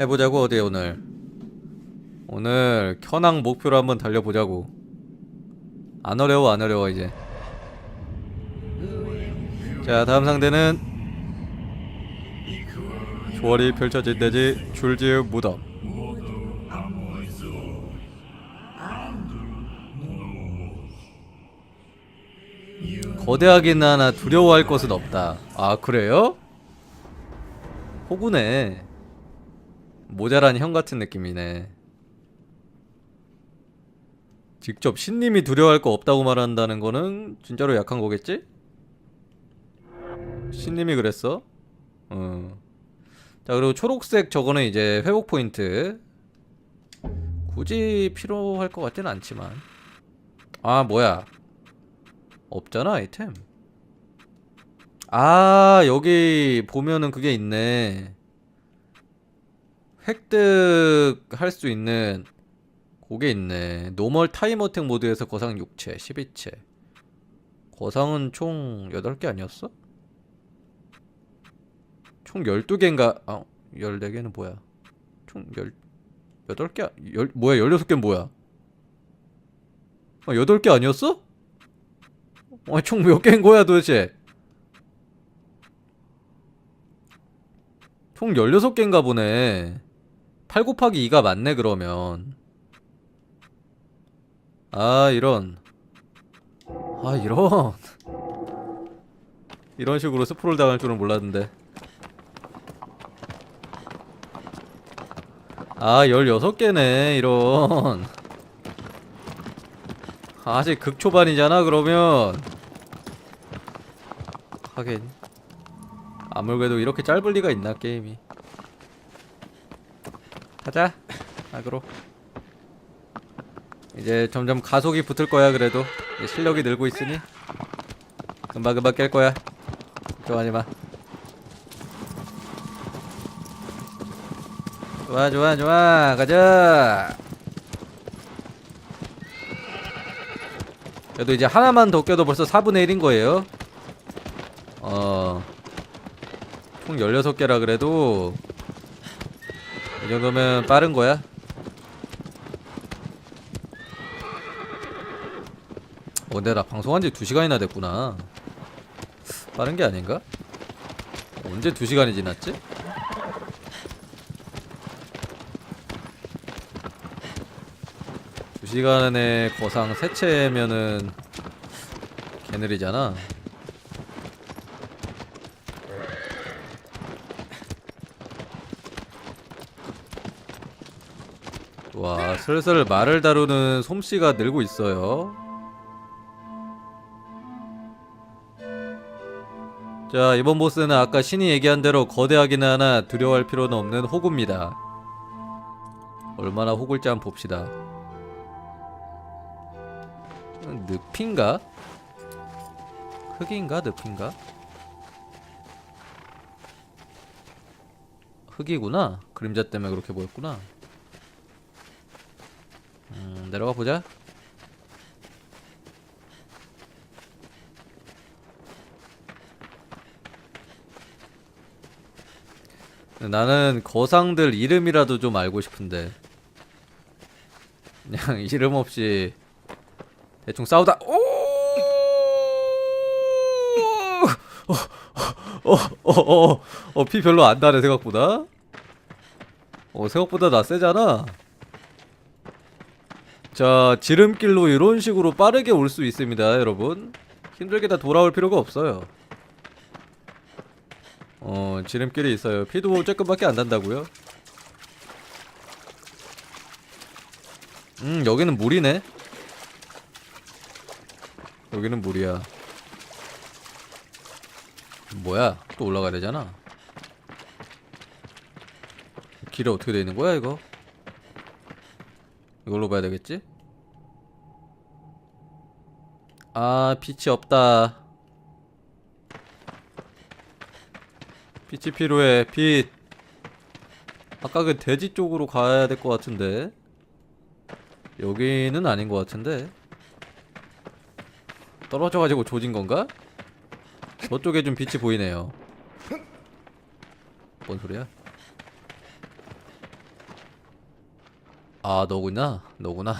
해보자고 어디 오늘? 오늘 현황 목표로 한번 달려보자고. 안 어려워 안 어려워 이제. 자 다음 상대는 조월이 펼쳐진 대지 줄지의 무덤. 거대하긴 하나 두려워할 것은 없다. 아 그래요? 호구네 모자란 형 같은 느낌이네. 직접 신님이 두려워할 거 없다고 말한다는 거는 진짜로 약한 거겠지? 신님이 그랬어? 어. 자 그리고 초록색 저거는 이제 회복 포인트. 굳이 필요할 것 같지는 않지만. 아 뭐야? 없잖아 아이템. 아 여기 보면은 그게 있네. 획득할 수 있는 그게 있네. 노멀 타임 어택 모드에서 거상 6채, 12채. 거상은 총 8개 아니었어? 총 12개인가? 아, 14개는 뭐야? 총 10, 8개? 열, 뭐야? 16개는 뭐야? 아, 8개 아니었어? 아, 총 몇 개인 거야 도대체? 총 16개인가 보네. 8 곱하기 2가 맞네 그러면. 아 이런. 아 이런. 이런 식으로 스프롤 당할 줄은 몰랐는데. 아 16개네 이런. 아직 극초반이잖아 그러면. 하긴. 아무래도 이렇게 짧을 리가 있나 게임이 가자. 악으로. 이제 점점 가속이 붙을 거야 그래도. 실력이 늘고 있으니. 금방금방 깰 거야. 걱정하지 마. 좋아 좋아 좋아. 가자. 그래도 이제 하나만 더 껴도 벌써 4분의 1인 거예요. 어총 16개라 그래도 이 정도면 빠른 거야? 어, 근데 나 방송한 지 2시간이나 됐구나. 빠른 게 아닌가? 언제 2시간이 지났지? 두 시간에 거상 세채면은 개느리잖아. 와, 슬슬 말을 다루는 솜씨가 늘고 있어요. 자, 이번 보스는 아까 신이 얘기한 대로 거대하긴 하나 두려워할 필요는 없는 호구입니다. 얼마나 호굴지 한번 봅시다. 늪인가? 흙인가? 늪인가? 흙이구나. 그림자 때문에 그렇게 보였구나. 음, 내려가 보자. 나는 거상들 이름이라도 좀 알고 싶은데 그냥 이름 없이 대충 싸우다 오! 어어어어 어, 피 별로 안 나네 생각보다 어 생각보다 나 세잖아 자 지름길로 이런 식으로 빠르게 올 수 있습니다 여러분. 힘들게 다 돌아올 필요가 없어요. 어 지름길이 있어요. 피도 조금밖에 안 난다고요? 음 여기는 물이네. 여기는 물이야. 뭐야? 또 올라가야 되잖아. 길이 어떻게 되어 있는 거야 이거? 이걸로 봐야 되겠지? 아 빛이 없다. 빛이 필요해. 빛. 아까 그 돼지 쪽으로 가야 될 것 같은데. 여기는 아닌 것 같은데. 떨어져가지고 조진 건가? 저쪽에 좀 빛이 보이네요. 뭔 소리야? 아 너구나? 너구나.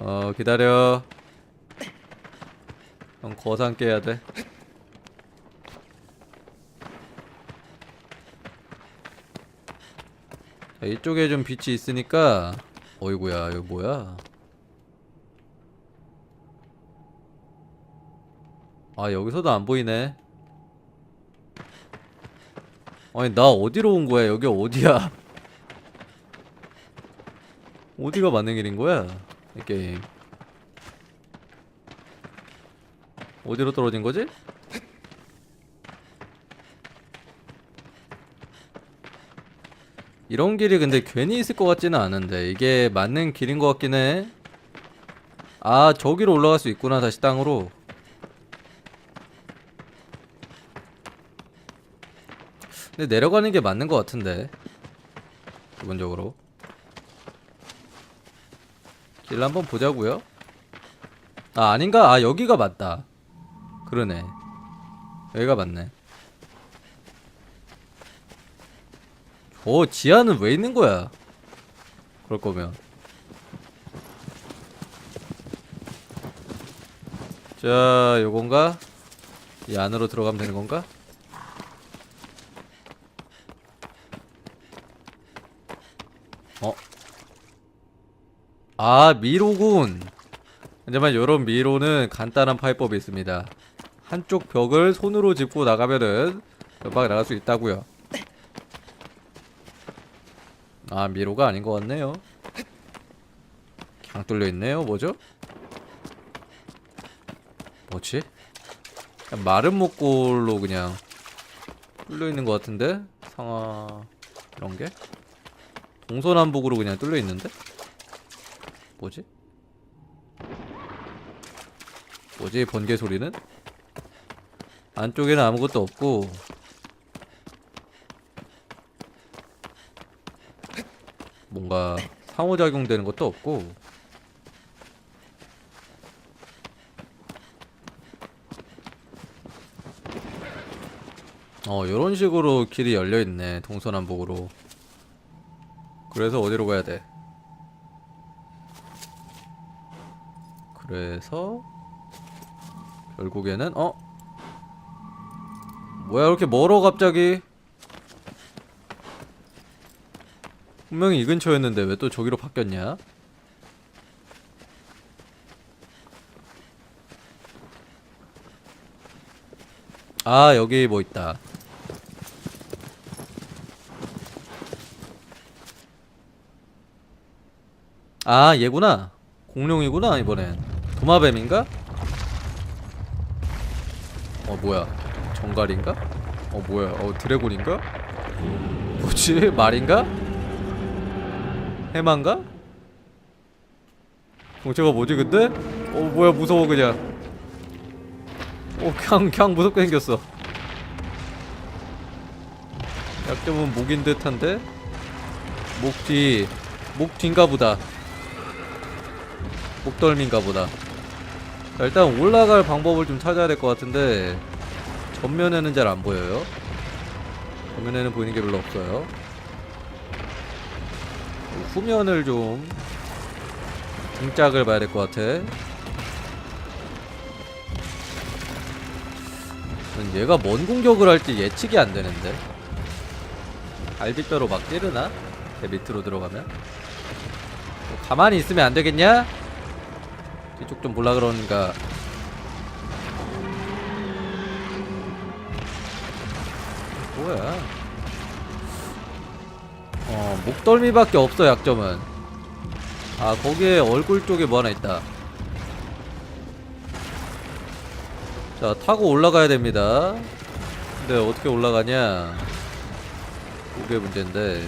어 기다려 형 거상 깨야 돼. 자, 이쪽에 좀 빛이 있으니까 어이구야 이거 뭐야? 아 여기서도 안 보이네. 아니 나 어디로 온 거야? 여기 어디야? 어디가 맞는 길인 거야 이 게임 어디로 떨어진 거지? 이런 길이 근데 괜히 있을 것 같지는 않은데 이게 맞는 길인 것 같긴 해. 아 저기로 올라갈 수 있구나 다시 땅으로. 근데 내려가는 게 맞는 것 같은데 기본적으로 길 한번 보자고요. 아 아닌가? 아 여기가 맞다. 그러네. 여기가 맞네. 어 지하는 왜 있는 거야? 그럴 거면. 자 요건가? 이 안으로 들어가면 되는 건가? 어? 아 미로군 하지만 요런 미로는 간단한 파이법이 있습니다 한쪽 벽을 손으로 짚고 나가면은 금방 나갈 수 있다고요 아 미로가 아닌 것 같네요 그냥 뚫려 있네요 뭐죠? 뭐지? 그냥 마른 목골로 그냥 뚫려 있는 것 같은데 상하 이런 게 동서남북으로 그냥 뚫려 있는데 뭐지? 뭐지 번개 소리는? 안쪽에는 아무것도 없고 뭔가 상호작용 되는 것도 없고 어 요런 식으로 길이 열려있네 동서남북으로 그래서 어디로 가야 돼? 그래서 결국에는 어? 뭐야 이렇게 멀어 갑자기? 분명히 이 근처였는데 왜 또 저기로 바뀌었냐? 아 여기 뭐 있다. 아 얘구나. 공룡이구나 이번엔. 도마뱀인가? 어 뭐야 정갈인가? 어 뭐야 어 드래곤인가? 뭐지 말인가? 해만가? 정체가 뭐지 근데? 어 뭐야 무서워 그냥 어 그냥 그냥 무섭게 생겼어 약점은 목인 듯한데? 목 뒤 목 뒤인가 보다 목덜미인가 보다 자, 일단 올라갈 방법을 좀 찾아야 될 것 같은데 전면에는 잘 안 보여요. 전면에는 보이는 게 별로 없어요. 후면을 좀 등짝을 봐야 될 것 같아. 난 얘가 뭔 공격을 할지 예측이 안 되는데. 갈비뼈로 막 찌르나? 제 밑으로 들어가면? 뭐 가만히 있으면 안 되겠냐? 뒤쪽 좀 볼라 그러니까 뭐야? 어 목덜미밖에 없어 약점은. 아 거기에 얼굴 쪽에 뭐 하나 있다. 자 타고 올라가야 됩니다. 근데 어떻게 올라가냐? 그게 문제인데.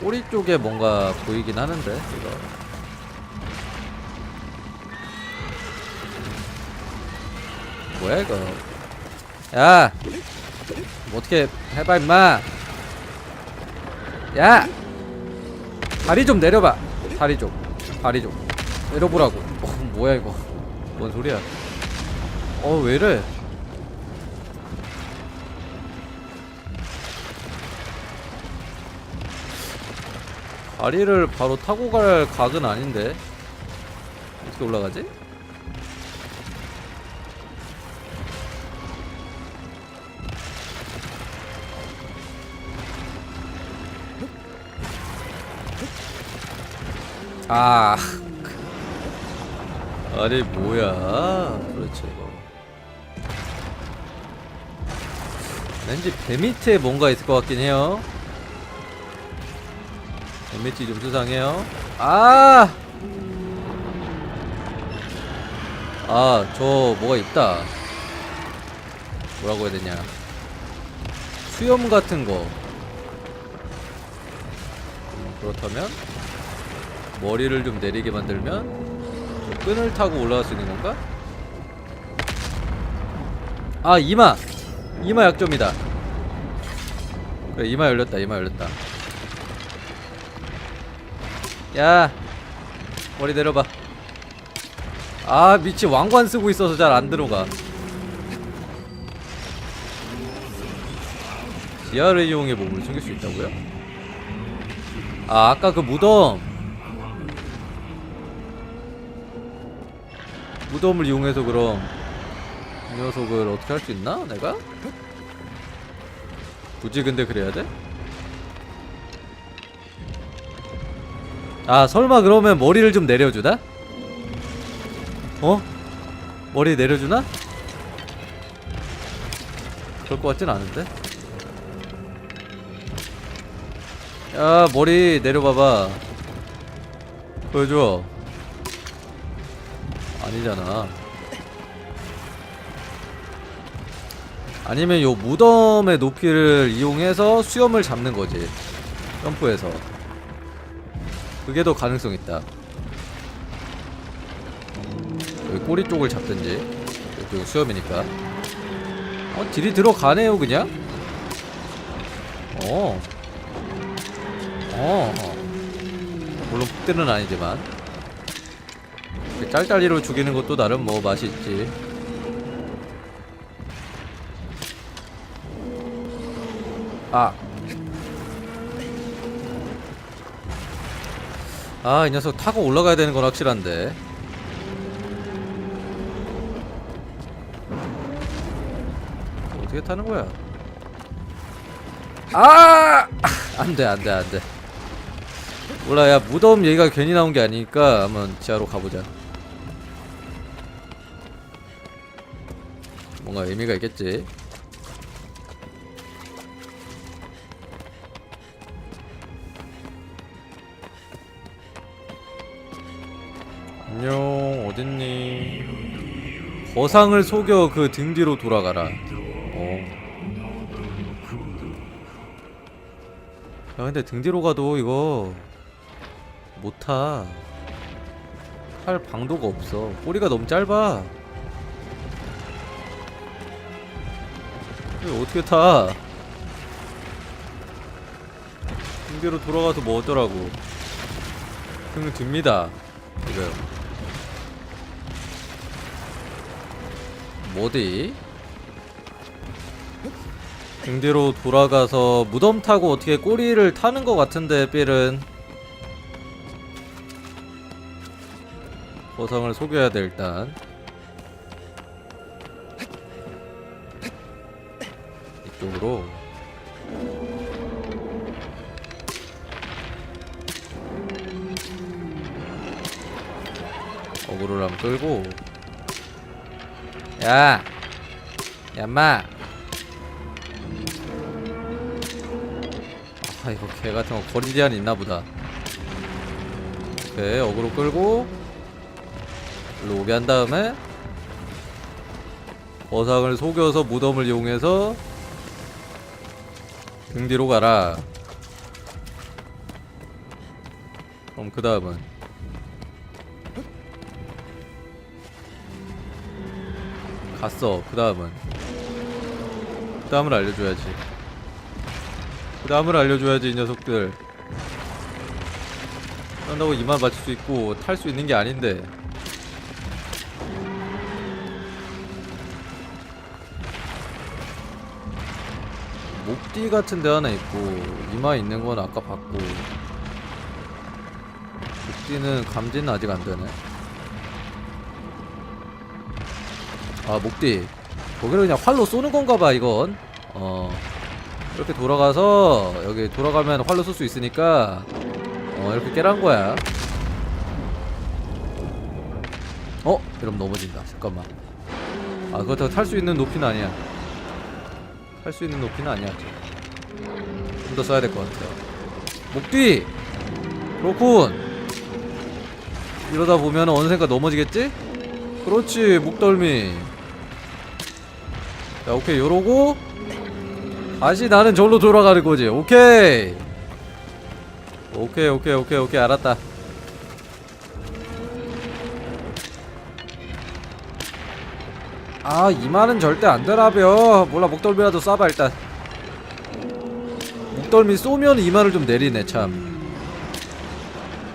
꼬리 쪽에 뭔가 보이긴 하는데 이거. 뭐야 이거 야 뭐 어떻게 해봐 임마. 야 다리 좀 내려봐. 다리 좀 다리 좀. 내려보라고. 어 뭐야 이거. 뭔 소리야. 어 왜이래? 다리를 바로 타고 갈 각은 아닌데. 어떻게 올라가지? 아 아니 뭐야 도대체 이거 왠지 배 밑에 뭔가 있을 것 같긴 해요 뱀매치 좀 수상해요. 아! 아, 저 뭐가 있다. 뭐라고 해야 되냐. 수염 같은 거. 음, 그렇다면 머리를 좀 내리게 만들면 저 끈을 타고 올라갈 수 있는 건가? 아, 이마! 이마 약점이다. 그래, 이마 열렸다, 이마 열렸다. 야 머리 내려봐 아 미치 왕관 쓰고 있어서 잘 안 들어가 지하를 이용해 몸을 숨길 수 있다고요? 아 아까 그 무덤 무덤을 이용해서 그럼 이 녀석을 어떻게 할 수 있나 내가? 굳이 근데 그래야 돼? 아 설마 그러면 머리를 좀 내려주나? 어? 머리 내려주나? 그럴 것 같진 않은데 야 머리 내려봐봐 보여줘 아니잖아 아니면 요 무덤의 높이를 이용해서 수염을 잡는 거지 점프해서 그게 더 가능성 있다. 여기 꼬리 쪽을 잡든지 이쪽 수염이니까. 어 딜이 들어가네요 그냥. 어. 어. 물론 폭대는 아니지만 짤짤이로 죽이는 것도 나름 뭐 맛이 있지. 아 아, 이 녀석 타고 올라가야 되는 건 확실한데. 어떻게 타는 거야? 아! 안 돼, 안 돼, 안 돼. 몰라, 야, 무덤 얘기가 괜히 나온 게 아니니까 한번 지하로 가보자. 뭔가 의미가 있겠지. 안녕 어딨니? 거상을 속여 그 등 뒤로 돌아가라. 어. 야 근데 등 뒤로 가도 이거 못타. 탈 방도가 없어. 꼬리가 너무 짧아 어떻게 타? 등 뒤로 돌아가서 뭐 어쩌라고. 등 듭니다. 지금. 뭐디? 등뒤로 돌아가서 무덤 타고 어떻게 꼬리를 타는 것 같은데 삘은? 보상을 속여야 돼 일단 야! 야마! 아 이거 개 같은 거 거리 제한 있나 보다 오케이 어그로 끌고 일로 오게 한 다음에 어상을 속여서 무덤을 이용해서 등 뒤로 가라 그럼 그 다음은 갔어. 그 다음은 그 다음을 알려줘야지. 그 다음을 알려줘야지 이 녀석들. 그런다고 이만 맞출 수 있고 탈 수 있는 게 아닌데. 목뒤 같은 데 하나 있고 이마 있는 건 아까 봤고 목뒤는 감지는 아직 안 되네. 아 목뒤. 거기를 그냥 활로 쏘는 건가 봐 이건. 어. 이렇게 돌아가서 여기 돌아가면 활로 쏠 수 있으니까 어 이렇게 깨란 거야. 어? 이러면 넘어진다. 잠깐만. 아 그거 탈수 있는 높이는 아니야. 탈 수 있는 높이는 아니야. 좀 더 써야 될 것 같아요. 목뒤. 그렇군. 이러다 보면 어느샌가 넘어지겠지? 그렇지 목덜미. 자 오케이 요러고. 다시 나는 절로 돌아가는 거지. 오케이. 오케이 오케이 오케이 오케이. 알았다. 아 이만은 절대 안 되라며. 몰라 목덜미라도 쏴봐 일단. 목덜미 쏘면 이마를 좀 내리네 참.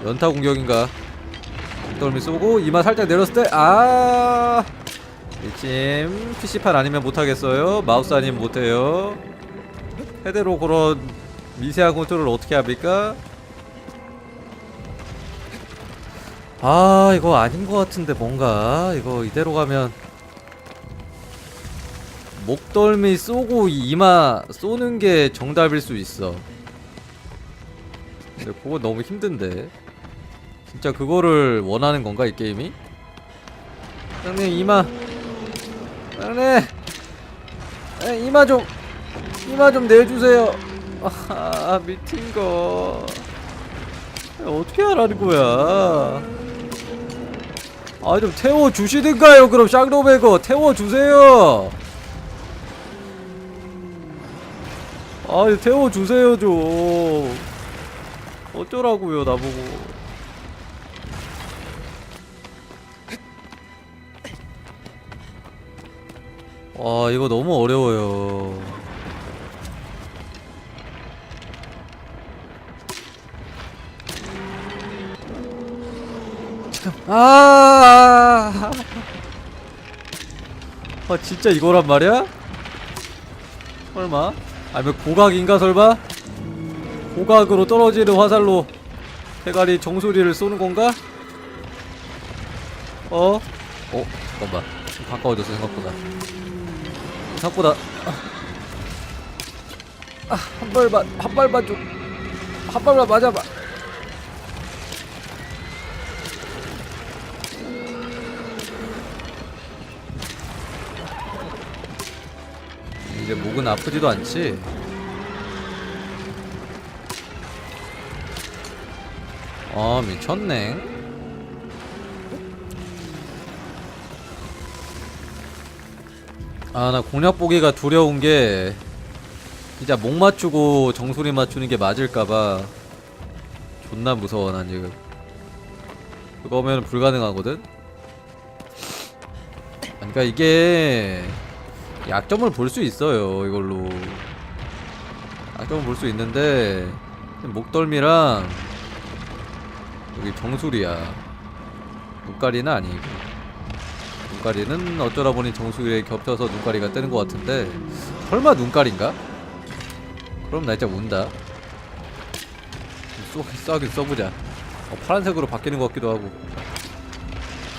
연타 공격인가? 목덜미 쏘고 이마 살짝 내렸을 때아 이쯤 PC판 아니면 못하겠어요 마우스 아니면 못해요 헤드로 그런 미세한 컨트롤을 어떻게 합니까? 아 이거 아닌 것 같은데 뭔가 이거 이대로 가면 목덜미 쏘고 이마 쏘는 게 정답일 수 있어. 근데 그거 너무 힘든데. 진짜 그거를 원하는 건가 이 게임이? 형님 이마. 형님. 에, 이마 좀 이마 좀 내주세요. 아 미친 거. 어떻게 하라는 거야? 아 좀 태워 주시든가요. 그럼 샹로베거 태워 주세요. 아, 태워주세요, 좀. 어쩌라고요, 나보고. 와, 이거 너무 어려워요. 아, 아, 진짜 이거란 말이야? 설마? 아니면 고각인가 설마? 고각으로 떨어지는 화살로 대가리 정수리를 쏘는 건가? 어? 어? 잠깐만 좀 가까워졌어 생각보다 생각보다 아, 한 발만 한 발만 좀 한 발만 맞아봐 이제 목은 아프지도 않지? 아 미쳤네 아 나 공략 보기가 두려운 게 진짜 목 맞추고 정수리 맞추는 게 맞을까봐 존나 무서워 난 지금. 그거면 불가능하거든? 그러니까 이게 약점을 볼 수 있어요 이걸로. 약점을 볼 수 있는데 목덜미랑 여기 정수리야. 눈가리는 아니고 눈가리는 어쩌다 보니 정수리에 겹쳐서 눈가리가 뜨는 것 같은데 설마 눈가리인가? 그럼 나 진짜 운다. 쏘, 쏘긴 써보자. 어, 파란색으로 바뀌는 것 같기도 하고.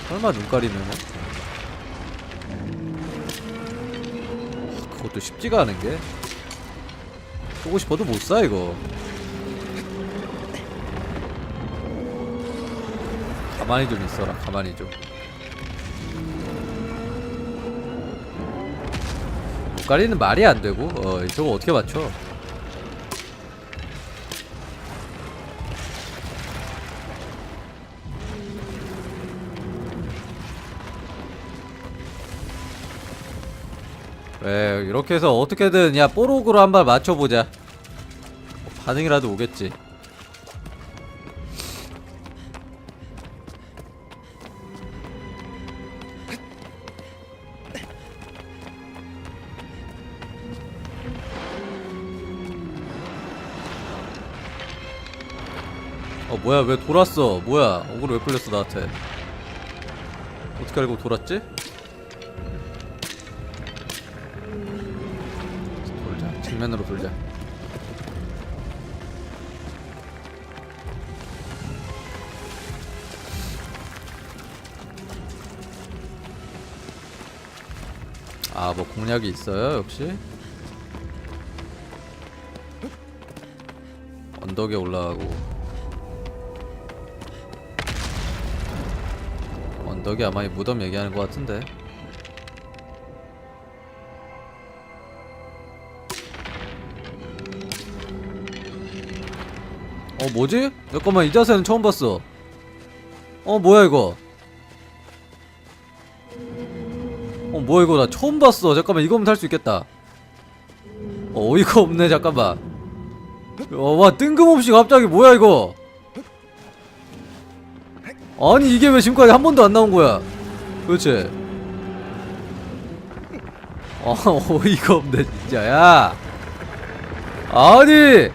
설마 눈가리면은 그것도 쉽지가 않은 게. 쏘고 싶어도 못 쏴 이거. 가만히 좀 있어라 가만히 좀 가리는 말이 안 되고 어 저거 어떻게 맞춰? 왜 이렇게 해서 어떻게든 야 뽀록으로 한 발 맞춰보자. 반응이라도 오겠지 어 뭐야 왜 돌았어? 뭐야 어그로 왜 풀렸어 나한테? 어떻게 알고 돌았지? 돌자 정면으로 돌자. 아 뭐 공략이 있어요 역시? 언덕에 올라가고. 언덕이 아마 이 무덤 얘기하는 것 같은데. 어 뭐지? 잠깐만 이 자세는 처음 봤어. 어 뭐야 이거? 어 뭐야 이거? 나 처음 봤어. 잠깐만 이거면 탈 수 있겠다. 어 어이가 없네 잠깐만. 어 와 뜬금없이 갑자기 뭐야 이거 아니 이게 왜 지금까지 한 번도 안 나온 거야? 도대체 어 어이가 없네 진짜. 야. 아니!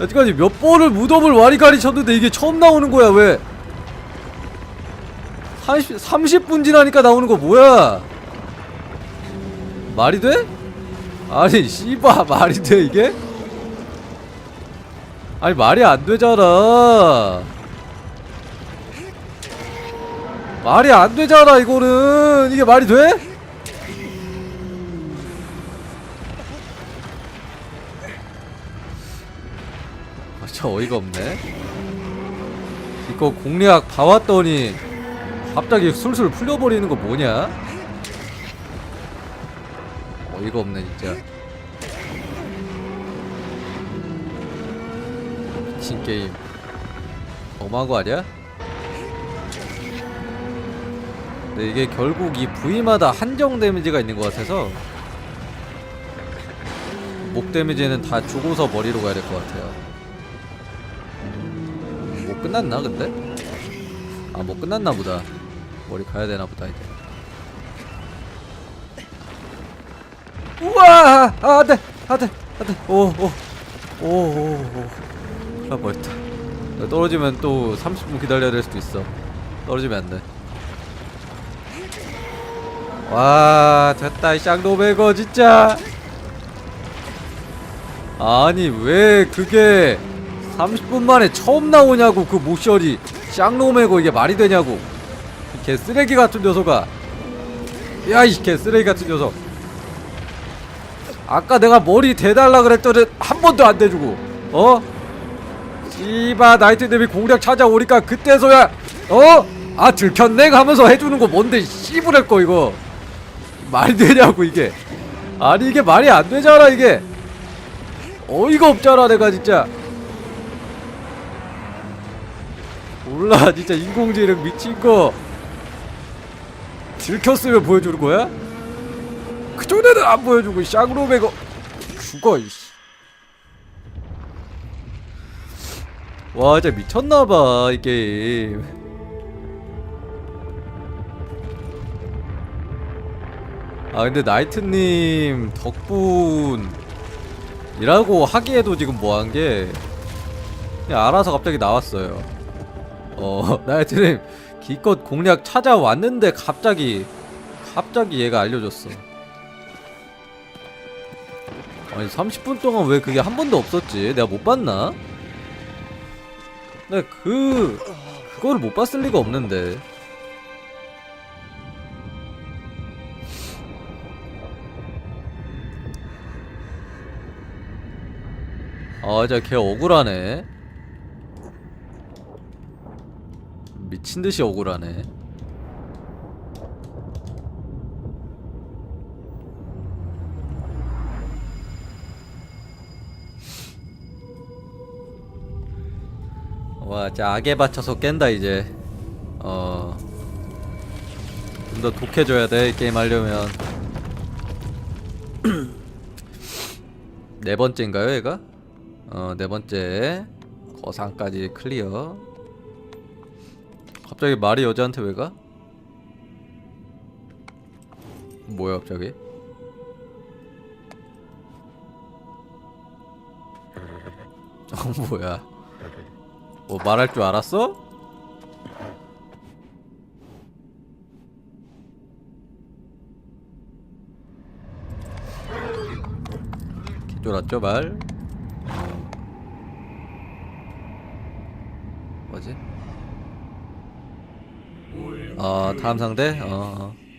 여태까지 몇 번을 무덤을 와리가리 쳤는데 이게 처음 나오는 거야 왜? 30, 30분 지나니까 나오는 거 뭐야? 말이 돼? 아니 씨바 말이 돼 이게? 아니 말이 안 되잖아 말이 안 되잖아 이거는 이게 말이 돼? 아, 진짜 어이가 없네 이거 공략 봐왔더니 갑자기 술술 풀려버리는 거 뭐냐? 어이가 없네 진짜 미친 게임 너무한 거 아니야? 근데 이게 결국 이 부위마다 한정 데미지가 있는 것 같아서 목 데미지는 다 주고서 머리로 가야 될 것 같아요. 음, 뭐 끝났나 근데? 아 뭐 끝났나 보다. 머리 가야 되나 보다 이제. 우와! 아 안 돼! 안 돼! 안 돼! 오 오 오 오오. 아 멋있다. 떨어지면 또 30분 기다려야 될 수도 있어. 떨어지면 안 돼 와 됐다 이 쌍노베거 진짜. 아니 왜 그게 30분 만에 처음 나오냐고 그 모션이 쌍노메고 이게 말이 되냐고. 이 개쓰레기 같은 녀석아. 야이 개 쓰레기 같은 녀석. 아까 내가 머리 대달라 그랬더니 한 번도 안 대주고 어? 씨바 나이트 데뷔 공략 찾아오니까 그때서야 어? 아 들켰네? 하면서 해주는 거 뭔데 씨부랄 거 이거 말이 되냐고 이게. 아니 이게 말이 안 되잖아 이게. 어이가 없잖아 내가 진짜. 몰라 진짜 인공지능 미친 거. 들켰으면 보여주는 거야? 그전에는 안 보여주고 쌍로베거. 죽어 이씨. 와 진짜 미쳤나봐 이 게임 아 근데 나이트님 덕분이라고 하기에도 지금 뭐한 게 그냥 알아서 갑자기 나왔어요. 어 나이트님 기껏 공략 찾아왔는데 갑자기 갑자기 얘가 알려줬어. 아니 30분 동안 왜 그게 한 번도 없었지? 내가 못 봤나? 내가 그 그거를 못 봤을 리가 없는데 아 진짜 걔 억울하네. 미친듯이 억울하네. 와 진짜 악에 받쳐서 깬다 이제. 어 좀 더 독해져야 돼이 게임 하려면. 네 번째인가요 얘가? 어, 네 번째. 거상까지 클리어. 갑자기 말이 여자한테 왜 가? 뭐야, 갑자기? 어, 뭐야. 뭐 말할 줄 알았어? 쫄았죠 말? 뭐지? 어 다음 상대? 어, 어.